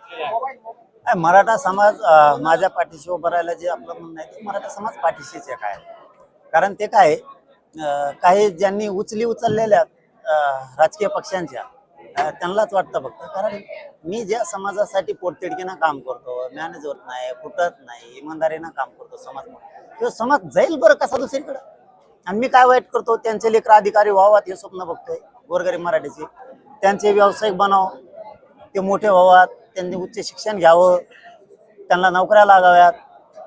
आहे? मराठा समाज माझ्या पाठीशी उभं राहायला जे आपलं म्हणणं आहे ते मराठा समाज पाठीशीच एक आहे कारण ते काय काही ज्यांनी उचली उचललेल्या राजकीय पक्षांच्या त्यांनाच वाटतं फक्त. कारण मी ज्या समाजासाठी पोटतिडकीनं काम करतो मॅनेज होत नाही फुटत नाही इमानदारीनं काम करतो समाज म्हणून. तो समाज जाईल बरं कसा दुसरीकडे? आणि मी काय वाईट करतो त्यांचे लेकर अधिकारी व्हावात हे स्वप्न बघतोय गोरगरीब मराठीचे. त्यांचे व्यावसायिक बनाव ते मोठे व्हावात त्यांनी उच्च शिक्षण घ्यावं. त्यांना नोकऱ्या लागाव्यात.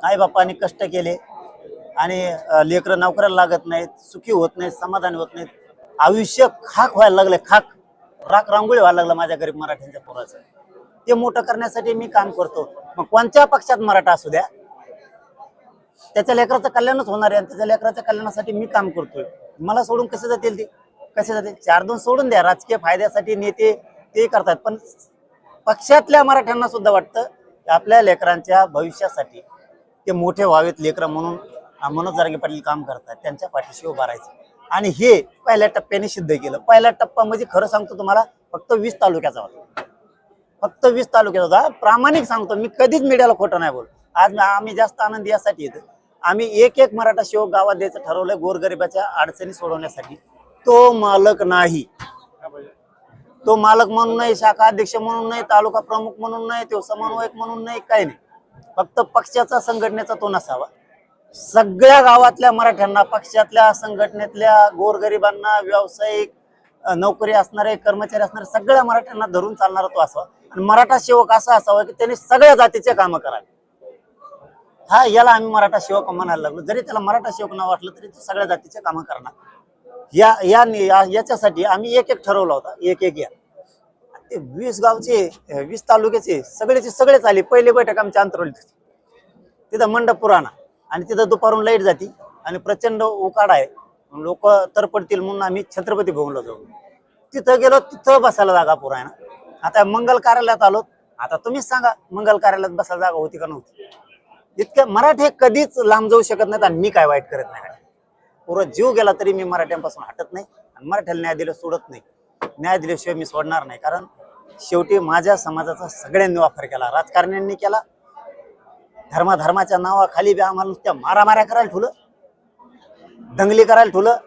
आई बापांनी कष्ट केले. आणि लेकरं नोकऱ्याला लागत नाहीत सुखी होत नाहीत समाधानी होत नाहीत. आयुष्य खाक व्हायला लागले खाक. राख रांगोळी व्हायला लागलं माझ्या गरीब मराठ्यांच्या पोराचं. ते मोठं करण्यासाठी मी काम करतो. मग कोणत्या पक्षात मराठा असू द्या? त्याच्या लेकराचं कल्याणच होणार आहे आणि त्याच्या लेकराच्या कल्याणासाठी मी काम करतोय. मला सोडून कसे जातील ते? कसे जातील? चार दोन सोडून द्या. राजकीय फायद्यासाठी नेते ते करतात. पण पक्षातल्या मराठ्यांना सुद्धा वाटतं की आपल्या लेकरांच्या भविष्यासाठी ते मोठे व्हावेत लेकरं म्हणून मनोज जारगे पाटील काम करतात त्यांच्या पाठीशी उभा राहायचं. आणि हे पहिल्या टप्प्याने सिद्ध केलं. पहिला टप्पा म्हणजे खरं सांगतो तुम्हाला फक्त वीस तालुक्याचा होता. फक्त वीस तालुक्याचा होता. प्रामाणिक सांगतो मी कधीच मीडियाला खोटं नाही बोल आज आम्ही जास्त आनंद यासाठी येतो. आम्ही एक एक मराठा शिव गावात द्यायचं ठरवलंय गोरगरिबाच्या अडचणी सोडवण्यासाठी. तो मालक नाही. तो मालक म्हणून नाही शाखा अध्यक्ष म्हणून नाही तालुका प्रमुख म्हणून नाही तो समन्वयक म्हणून नाही काही नाही. फक्त पक्षाचा संघटनेचा तो नसावा. सगळ्या गावातल्या मराठ्यांना पक्षातल्या संघटनेतल्या गोरगरिबांना व्यावसायिक नोकरी असणारे कर्मचारी असणारे सगळ्या मराठ्यांना धरून चालणारा तो असावा. आणि मराठा सेवक असा असावा की त्यांनी सगळ्या जातीचे कामं करावे. हा याला आम्ही मराठा सेवक म्हणायला लागलो. जरी त्याला मराठा सेवक नाव वाटलं तरी तो सगळ्या जातीचे कामं करणार. या या या- याच्यासाठी आम्ही एक एक ठरवला होता. एक एक या. ते वीस गावचे वीस तालुक्याचे सगळेचे सगळेच आले. पहिली बैठक आमच्या अंतरवलीत होती. तिथं मंडप पुराणा. आणि तिथं दुपारून लाइट जाती. आणि प्रचंड उकाड आहे. लोक तरपडतील म्हणून आम्ही छत्रपती भवनला जाऊ. तिथं गेलो तिथं बसायला जागा पुरायना ना आता मंगल कार्यालयात आलो. आता तुम्हीच सांगा मंगल कार्यालयात बसायला जागा होती का नव्हती? इतक्या मराठी कधीच लांब जाऊ शकत नाहीत आणि मी काय वाईट करत नाही. पुरा जीव गेला तरी मी मराठ्यांपासून हटत नाही आणि मराठ्याला न्याय दिलं सोडत नाही. न्याय दिल्याशिवाय मी सोडणार नाही. कारण शेवटी माझ्या समाजाचा सगळ्यांनी वापर केला राजकारण्यांनी केला. धर्माधर्माच्या नावाखाली बी आम्हाला नुसत्या मारामाऱ्या करायला ठुलं दंगली करायला ठुलं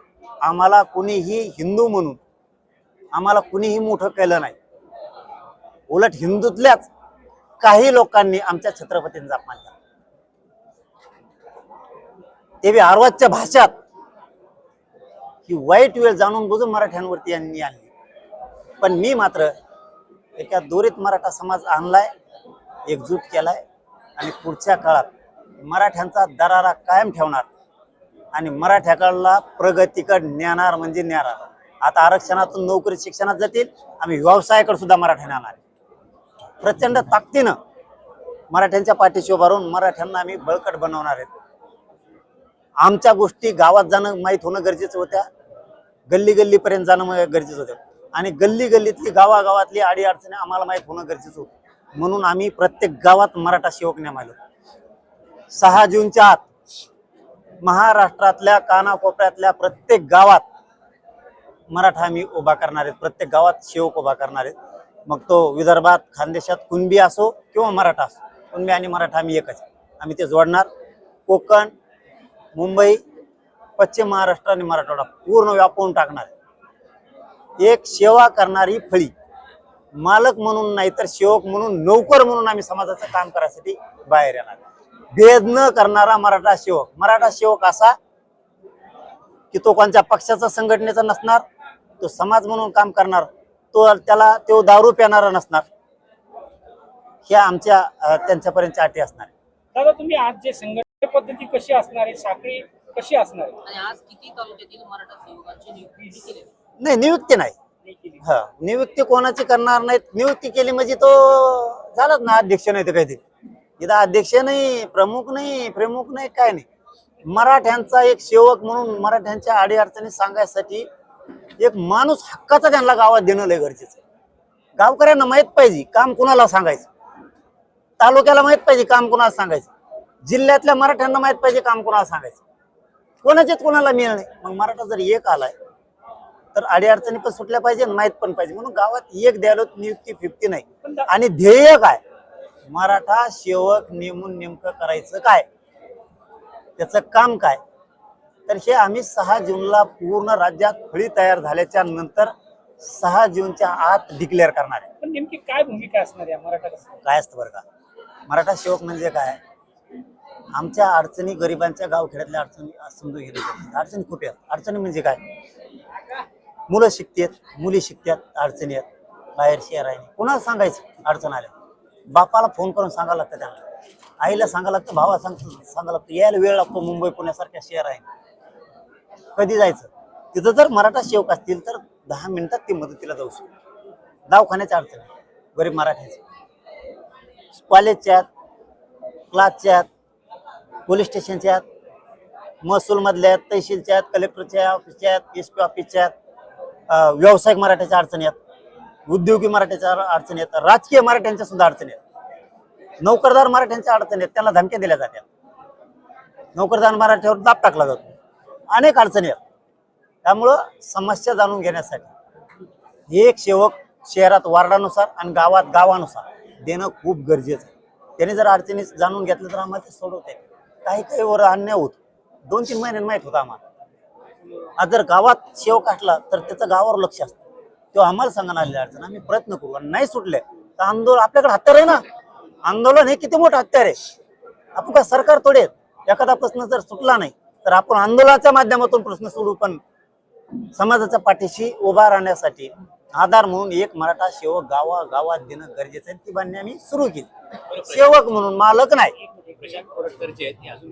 आम्हाला कुणीही हिंदू म्हणून आम्हाला कुणीही मोठं केलं नाही. उलट हिंदूतल्याच काही लोकांनी आमच्या छत्रपतींचा अपमान केला. ते बी आरवाजच्या भाषात ही वाईट वेळ जाणून बुजून मराठ्यांवरती यांनी आणली. पण मी मात्र एका दोरीत मराठा समाज आणलाय एकजूट केलाय आणि पुढच्या काळात मराठ्यांचा दरारा कायम ठेवणार आणि मराठ्याकडला प्रगतीकड नेणार म्हणजे नेणार. आता आरक्षणातून नोकरी शिक्षणात जातील आम्ही व्यवसायाकडे सुद्धा मराठ्याने आणणार. आहे. प्रचंड ताकदीनं मराठ्यांच्या पाठीशी उभारून मराठ्यांना आम्ही बळकट बनवणार आहेत. आमच्या गोष्टी गावात जाणं माहीत होणं गरजेचं होत्या गल्ली गल्लीपर्यंत जाणं गरजेचं होतं. आणि गल्ली गल्लीतली गावागावातली आडी अडचणी आम्हाला माहीत होणं गरजेचं होतं. म्हणून आम्ही प्रत्येक गावात मराठा सेवक नेमालो सहा जूनच्या आत महाराष्ट्रातल्या कानाकोपऱ्यातल्या प्रत्येक गावात मराठा आम्ही उभा करणार आहेत. प्रत्येक गावात सेवक उभा करणार आहेत. मग तो विदर्भात खानदेशात कुणबी असो किंवा मराठा असो कुणबी आणि मराठा आम्ही एकच आम्ही ते जोडणार. कोकण मुंबई पश्चिम महाराष्ट्र आणि मराठवाडा पूर्ण व्यापवून टाकणार एक सेवा करणारी फळी मालक म्हणून नाही तर सेवक म्हणून नोकर म्हणून आम्ही समाजाचं काम करायसाठी बाहेर येणार भेद न करणारा मराठा सेवक. मराठा सेवक असा की तो कोणत्या पक्षाचा संघटनेचा नसणार तो समाज म्हणून काम करणार तो त्याला तो दारू पिणारा नसणार. ह्या आमच्या त्यांच्यापर्यंत अटी असणार दादा तुम्ही आज जे संघटन पद्धती कशी असणार आहे? साखळी कशी असणार आहे? आणि आज किती तालुक्यातील मराठा सेवकांची नियुक्ती केली? नाही नियुक्ती नाही. नाही केली. हा नियुक्ती कोणाची करणार नाहीत? नियुक्ती केली म्हणजे तो झालाच ना अध्यक्ष नाही तर काहीतरी इथं अध्यक्ष नाही प्रमुख नाही प्रमुख नाही काय नाही. मराठ्यांचा एक सेवक म्हणून मराठ्यांच्या अडीअडचणी सांगायसाठी एक माणूस हक्काचा त्यांना गावात देणं लय गरजेचं आहे. गावकऱ्यांना माहीत पाहिजे काम कुणाला सांगायचं? तालुक्याला माहीत पाहिजे काम कुणाला सांगायचं? जिल्ह्यातल्या मराठ्यांना माहीत पाहिजे काम कुणाला सांगायचं. कोणाच्याच कोणाला मिळणे मग मराठा जर एक आलाय तर अडीअडचणी पण सुटल्या पाहिजे माहीत पण पाहिजे. म्हणून गावात एक द्यायला नियुक्ती फिफ्टी नाही. आणि ध्येय काय? मराठा सेवक नेमून नेमकं करायचं काय? त्याचं काम काय? तर हे आम्ही सहा जूनला पूर्ण राज्यात फळी तयार झाल्याच्यानंतर सहा जूनच्या आत डिक्लेअर करणार आहे. पण नेमकी काय भूमिका असणार आहे मराठा काय असतं बरं का? मराठा सेवक म्हणजे काय? आमच्या अडचणी गरिबांच्या गावखेड्यातल्या अडचणी समजून घेतल्या अडचणी खूप आहेत? अडचणी म्हणजे काय? मुलं शिकतात मुली शिकतात अडचणी आहेत. बाहेर शहर आहे. कुणाला सांगायचं अडचण आल्या? बापाला फोन करून सांगावं लागतं त्यांना. आईला सांगावं लागतं भावा सांग सांगावं लागतं यायला वेळ लागतो मुंबई पुण्यासारख्या शहर आहे. कधी जायचं? तिथं जर मराठा सेवक असतील तर दहा मिनिटात ती मदतीला जाऊ शकतो दवाखान्याच्या अडचणी गरीब मराठ्याचे कॉलेजच्या आहेत क्लासच्या आहेत पोलीस स्टेशनच्या आहेत महसूलमधल्या आहेत तहसीलच्या आहेत कलेक्टरच्या ऑफिसच्या आहेत एस पी ऑफिसच्या आहेत व्यावसायिक मराठ्याच्या अडचणी आहेत उद्योगी मराठ्याच्या अडचणी आहेत राजकीय मराठ्यांच्या सुद्धा अडचणी आहेत. नोकरदार मराठ्यांच्या अडचणी आहेत त्यांना धमक्या दिल्या जातात नोकरदार मराठ्यावर दाब टाकला जातो. अनेक अडचणी आहेत. त्यामुळं समस्या जाणून घेण्यासाठी एक सेवक शहरात वार्डानुसार आणि गावात गावानुसार देणं खूप गरजेचं आहे. त्याने जर अडचणी जाणून घेतलं तर आम्हाला ते सोडवते काही काही वर अन्याय होत. दोन तीन महिन्यांनी माहीत होतं आम्हाला. आज जर गावात सेवक असला तर त्याचं गावावर लक्ष असतं. तो आम्हाला सांगणार आलेली अडचण. आम्ही प्रयत्न करू. आणि नाही सुटले तर आंदोलन आपल्याकडे हत्यार आहे ना. आंदोलन हे किती मोठं हत्यार आहे. आपण काय सरकार थोडे एखादा प्रश्न जर सुटला नाही तर आपण आंदोलनाच्या माध्यमातून प्रश्न सोडू. पण समाजाच्या पाठीशी उभा राहण्यासाठी आधार म्हणून एक मराठा सेवक गावा गावात देणं गरजेचं आहे ती बांधणी आम्ही सुरू केली. सेवक म्हणून मालक नाही. प्रशांत कोरटकर जे आहेत ते अजून